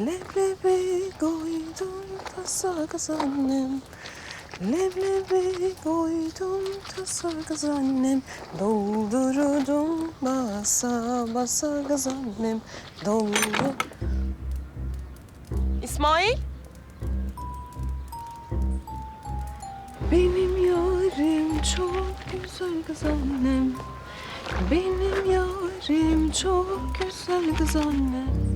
Leblebi koydum tasa kız annem Leblebi koydum tasa kız annem Doldurdum basa basa kız annem Doldur İsmail? Benim yarim çok güzel kız annem Benim yarim çok güzel kız annem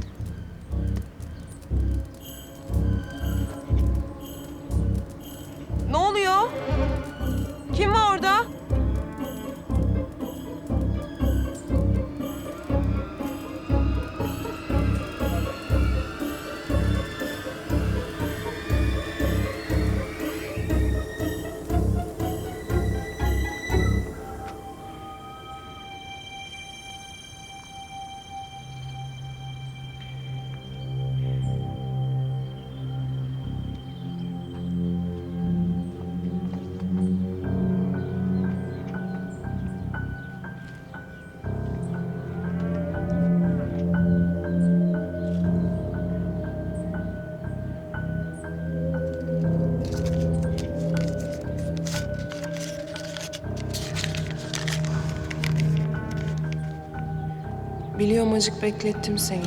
Biliyorum acık beklettim seni.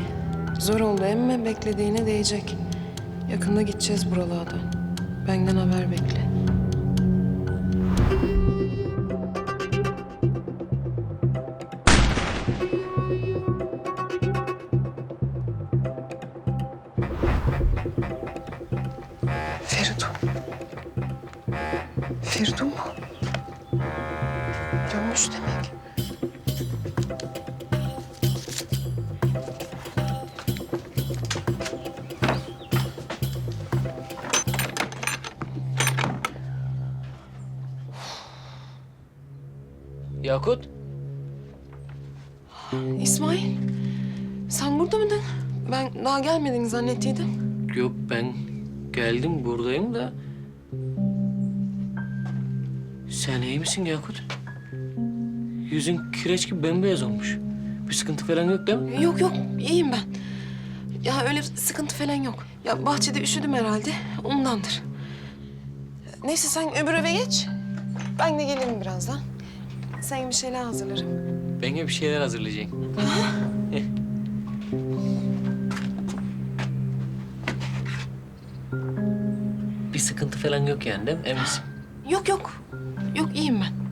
Zor oldu emme beklediğine değecek. Yakında gideceğiz buralardan. Benden haber bekle. Feridun. Feridun mu? Dönmüş demek. Yakut, İsmail, sen burada mıydın? Ben daha gelmediğini zannettiydim. yok ben geldim buradayım da... Sen iyi misin Yakut? Yüzün kireç gibi bembeyaz olmuş. Bir sıkıntı falan yok değil mi? Yok yok, iyiyim ben. Ya öyle sıkıntı falan yok. Ya bahçede üşüdüm herhalde, ondandır. Neyse sen öbür eve geç. Ben de gelirim birazdan. Sen bir şeyler hazırlarım. Bana bir şeyler hazırlayacaksın. Eh. bir sıkıntı falan yok yani değil mi? Eminsin. Yok yok, yok iyiyim ben.